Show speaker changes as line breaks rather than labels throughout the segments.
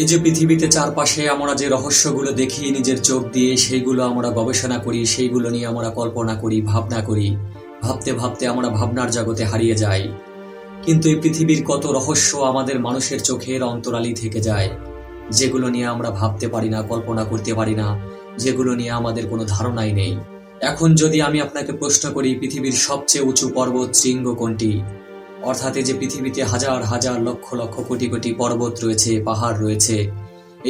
এই যে পৃথিবীতে চারপাশে আমরা যে রহস্যগুলো দেখি, নিজের চোখ দিয়ে সেইগুলো আমরা গবেষণা করি, সেইগুলো নিয়ে আমরা কল্পনা করি, ভাবনা করি, ভাবতে ভাবতে আমরা ভাবনার জগতে হারিয়ে যাই। কিন্তু এই পৃথিবীর কত রহস্য আমাদের মানুষের চোখের অন্তরালি থেকে যায়, যেগুলো নিয়ে আমরা ভাবতে পারি না, কল্পনা করতে পারি না, যেগুলো নিয়ে আমাদের কোনো ধারণাই নেই। এখন যদি আমি আপনাকে প্রশ্ন করি, পৃথিবীর সবচেয়ে উঁচু পর্বত শৃঙ্গ কোনটি? অর্থাৎ এই যে পৃথিবীতে হাজার হাজার লক্ষ লক্ষ কোটি কোটি পর্বত রয়েছে, পাহাড় রয়েছে,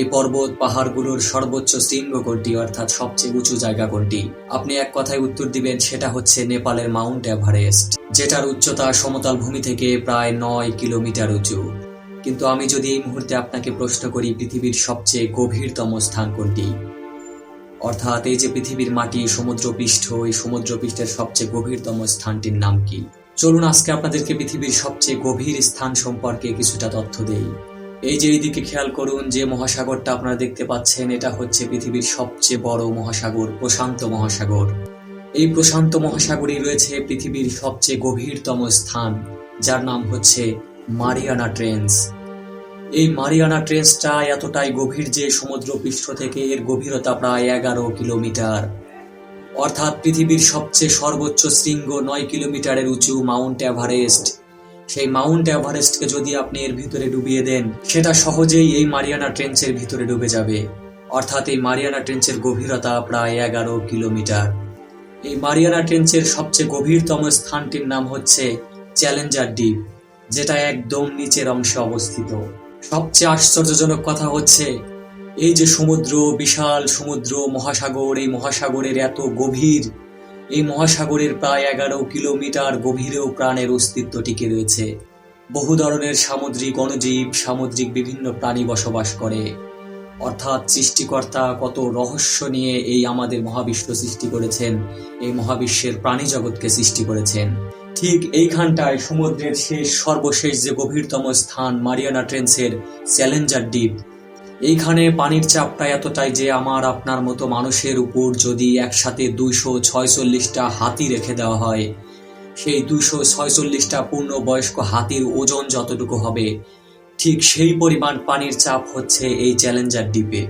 এই পর্বত পাহাড়গুলোর সর্বোচ্চ শৃঙ্গ কোনটি? অর্থাৎ সবচেয়ে উঁচু জায়গা কোনটি? আপনি এক কথায় উত্তর দিবেন, সেটা হচ্ছে নেপালের মাউন্ট এভারেস্ট, যেটার উচ্চতা সমতল ভূমি থেকে প্রায় নয় কিলোমিটার উঁচু। কিন্তু আমি যদি এই মুহূর্তে আপনাকে প্রশ্ন করি, পৃথিবীর সবচেয়ে গভীরতম স্থান কোনটি? অর্থাৎ এই যে পৃথিবীর মাটি সমুদ্রপৃষ্ঠ, এই সমুদ্রপৃষ্ঠের সবচেয়ে গভীরতম স্থানটির নাম কি? চলুন আজকে আপনাদেরকে পৃথিবীর সবচেয়ে গভীর স্থান সম্পর্কে কিছুটা তথ্য দেই। এই যে এইদিকে খেয়াল করুন, যে মহাসাগরটা আপনারা দেখতে পাচ্ছেন, এটা হচ্ছে পৃথিবীর সবচেয়ে বড় মহাসাগর, প্রশান্ত মহাসাগর। এই প্রশান্ত মহাসাগরই রয়েছে পৃথিবীর সবচেয়ে গভীরতম স্থান, যার নাম হচ্ছে মারিয়ানা ট্রেন্স। এই মারিয়ানা ট্রেন্সটা এতটাই গভীর যে সমুদ্র পৃষ্ঠ থেকে এর গভীরতা প্রায় এগারো কিলোমিটার। অর্থাৎ পৃথিবীর সবচেয়ে সর্বোচ্চ শৃঙ্গ নয় কিলোমিটারের উঁচু মাউন্ট এভারেস্ট। সেই মাউন্ট এভারেস্টকে যদি আপনি এর ভিতরে ডুবিয়ে দেন, সেটা সহজেই এই মারিয়ানা ট্রেন্সের ভিতরে ডুবে যাবে। অর্থাৎ এই মারিয়ানা ট্রেন্সের গভীরতা প্রায় এগারো কিলোমিটার। এই মারিয়ানা ট্রেন্সের সবচেয়ে গভীরতম স্থানটির নাম হচ্ছে চ্যালেঞ্জার দ্বীপ, যেটা একদম নিচের অংশে অবস্থিত। সবচেয়ে আশ্চর্যজনক কথা হচ্ছে এই যে সমুদ্র, বিশাল সমুদ্র, মহাসাগর, এই মহাসাগরের এত গভীর, এই মহাসাগরের প্রায় এগারো কিলোমিটার গভীরেও প্রাণের অস্তিত্ব টিকে রয়েছে। বহু ধরনের সামুদ্রিক অণুজীব, সামুদ্রিক বিভিন্ন প্রাণী বসবাস করে। অর্থাৎ সৃষ্টিকর্তা কত রহস্য নিয়ে এই আমাদের মহাবিশ্ব সৃষ্টি করেছেন, এই মহাবিশ্বের প্রাণী জগৎকে সৃষ্টি করেছেন। ঠিক এইখানটায় সমুদ্রের শেষ, সর্বশেষ যে গভীরতম স্থান মারিয়ানা ট্রেন্সের চ্যালেঞ্জার দ্বীপ এইখানে পানির চাপটা এতটাই যে আমার আপনার মতো মানুষের উপর যদি একসাথে দুইশো ছয়চল্লিশটা হাতি রেখে দেওয়া হয়, সেই দুইশো ছয়চল্লিশটা পূর্ণ বয়স্ক হাতির ওজন যতটুকু হবে, ঠিক সেই পরিমাণ পানির চাপ হচ্ছে এই চ্যালেঞ্জার দ্বীপে।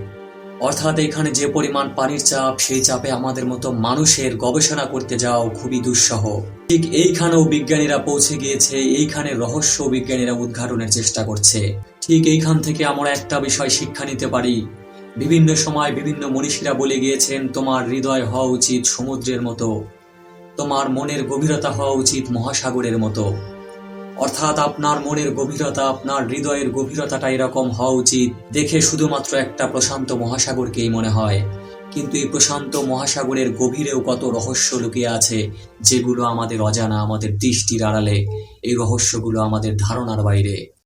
অর্থাৎ এখানে যে পরিমাণ পানির চাপ, সেই চাপে আমাদের মতো মানুষের গবেষণা করতে যাও খুবই দুঃসহ। ঠিক এইখানেও বিজ্ঞানীরা পৌঁছে গিয়েছে, এইখানে রহস্য বিজ্ঞানীরা উদ্ঘাটনের চেষ্টা করছে। ঠিক এইখান থেকে আমরা একটা বিষয় শিক্ষা নিতে পারি। বিভিন্ন সময় বিভিন্ন মনীষীরা বলে গিয়েছেন, তোমার হৃদয় হওয়া উচিত সমুদ্রের মতো। তোমার মনের গভীরতা হওয়া উচিত মহাসাগরের মতো। অর্থাৎ আপনার মনের গভীরতা, আপনার হৃদয়ের গভীরতাটা এরকম হওয়া উচিত। দেখে শুধুমাত্র একটা প্রশান্ত মহাসাগরকেই মনে হয়। কিন্তু এই প্রশান্ত মহাসাগরের গভীরেও কত রহস্য লুকিয়ে আছে, যেগুলো আমাদের অজানা, আমাদের দৃষ্টির আড়ালে। এই রহস্যগুলো আমাদের ধারণার বাইরে।